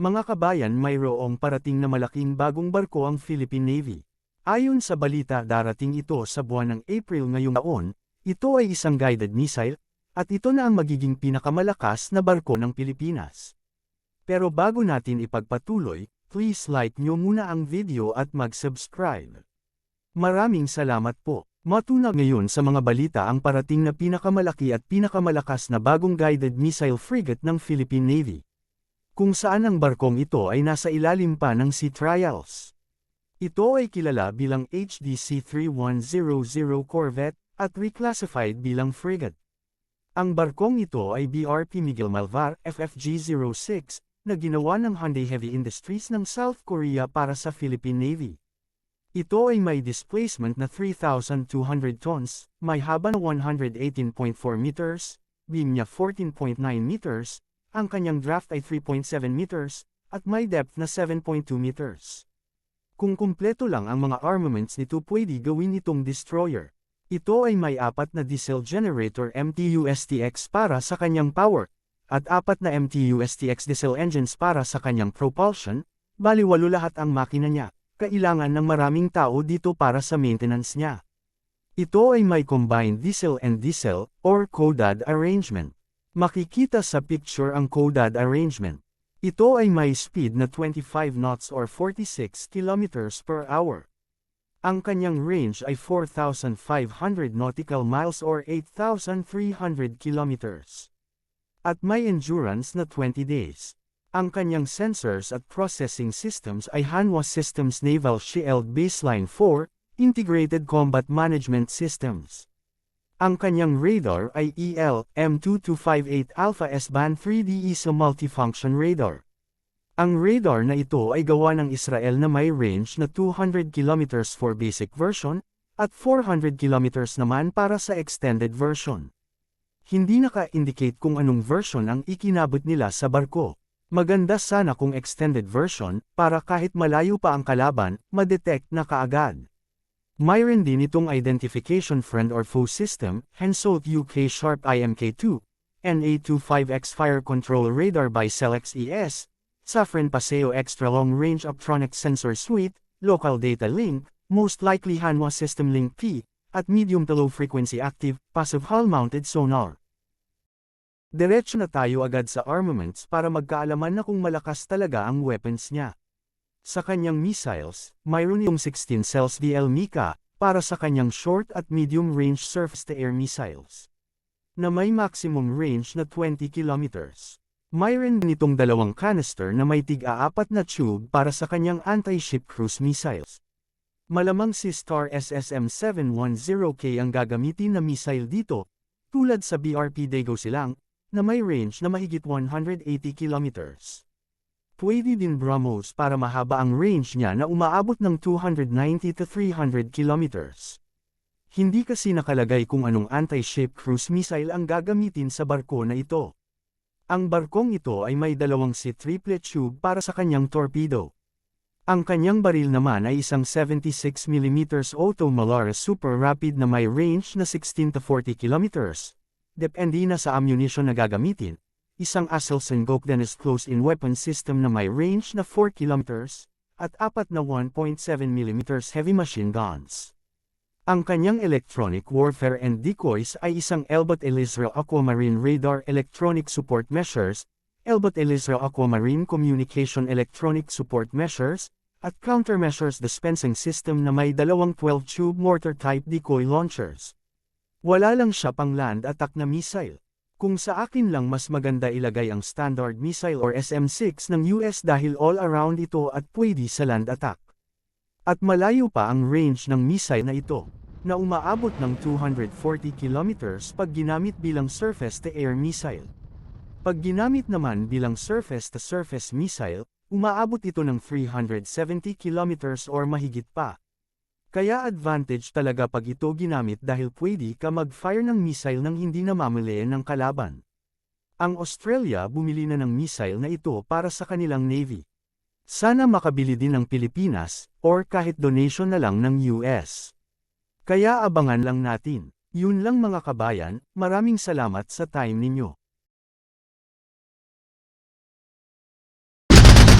Mga kabayan mayroong parating na malaking bagong barko ang Philippine Navy. Ayon sa balita darating ito sa buwan ng April ngayong taon, ito ay isang guided missile, at ito na ang magiging pinakamalakas na barko ng Pilipinas. Pero bago natin ipagpatuloy, please like nyo muna ang video at mag-subscribe. Maraming salamat po. Matunag ngayon sa mga balita ang parating na pinakamalaki at pinakamalakas na bagong guided missile frigate ng Philippine Navy. Kung saan ang barkong ito ay nasa ilalim pa ng sea trials. Ito ay kilala bilang HDC 3100 Corvette at reclassified bilang frigate. Ang barkong ito ay BRP Miguel Malvar FFG-06 na ginawa ng Hyundai Heavy Industries ng South Korea para sa Philippine Navy. Ito ay may displacement na 3,200 tons, may haba na 118.4 meters, beam niya 14.9 meters, ang kanyang draft ay 3.7 meters, at may depth na 7.2 meters. Kung kumpleto lang ang mga armaments nito pwede gawin itong destroyer. Ito ay may apat na diesel generator MTU-STX para sa kanyang power, at apat na MTU-STX diesel engines para sa kanyang propulsion, baliwalo lahat ang makina niya kailangan ng maraming tao dito para sa maintenance niya. Ito ay may combined diesel and diesel, or codad arrangement. Makikita sa picture ang codad arrangement. Ito ay may speed na 25 knots or 46 kilometers per hour. Ang kanyang range ay 4,500 nautical miles or 8,300 kilometers. At may endurance na 20 days. Ang kanyang sensors at processing systems ay Hanwha Systems Naval Shield Baseline 4, Integrated Combat Management Systems. Ang kanyang radar ay EL M2258 Alpha S-band 3D ISO multifunction radar. Ang radar na ito ay gawa ng Israel na may range na 200 km for basic version, at 400 km naman para sa extended version. Hindi naka-indicate kung anong version ang ikinabot nila sa barko. Maganda sana kung extended version, para kahit malayo pa ang kalaban, madetect na kaagad. Mayroon din itong Identification Friend or Foe System, Hensoldt UK Sharp IMK2, NA25X Fire Control Radar by Celex ES, Safran Paseo Extra Long Range Optronics Sensor Suite, Local Data Link, most likely Hanwha System Link P, at Medium to Low Frequency Active, Passive Hull-Mounted Sonar. Diretso na tayo agad sa armaments para magkaalaman na kung malakas talaga ang weapons niya. Sa kanyang missiles, mayroon yung 16 cells DL Mika, para sa kanyang short at medium range surface-to-air missiles. Na may maximum range na 20 kilometers. Mayroon nitong dalawang canister na may tig-aapat na tube para sa kanyang anti-ship cruise missiles. Malamang si Star SSM-710K ang gagamitin na missile dito, tulad sa BRP Dago silang, na may range na mahigit 180 kilometers. Pwede din BrahMos para mahaba ang range niya na umaabot ng 290 to 300 kilometers. Hindi kasi nakalagay kung anong anti-ship cruise missile ang gagamitin sa barko na ito. Ang barkong ito ay may dalawang C-triplet tube para sa kanyang torpedo. Ang kanyang baril naman ay isang 76mm Auto Malaras Super Rapid na may range na 16 to 40 kilometers, Depende na sa ammunition na gagamitin, isang Aselson Gokdanes close-in weapon system na may range na 4 km, at apat na 1.7mm heavy machine guns. Ang kanyang electronic warfare and decoys ay isang Elbot Elizra Aquamarine Radar Electronic Support Measures, Elbot Elizra Aquamarine Communication Electronic Support Measures, at Countermeasures Dispensing System na may dalawang 12-tube mortar-type decoy launchers. Wala lang siya pang land attack na missile. Kung sa akin lang mas maganda ilagay ang Standard Missile or SM-6 ng US dahil all-around ito at pwede sa land attack. At malayo pa ang range ng missile na ito, na umaabot ng 240 kilometers pag ginamit bilang surface-to-air missile. Pag ginamit naman bilang surface-to-surface missile, umaabot ito ng 370 kilometers or mahigit pa. Kaya advantage talaga pag ito ginamit dahil pwede ka mag-fire ng missile nang hindi namamalayan ng kalaban. Ang Australia bumili na ng missile na ito para sa kanilang Navy. Sana makabili din ng Pilipinas, or kahit donation na lang ng US. Kaya abangan lang natin. Yun lang mga kabayan, maraming salamat sa time ninyo.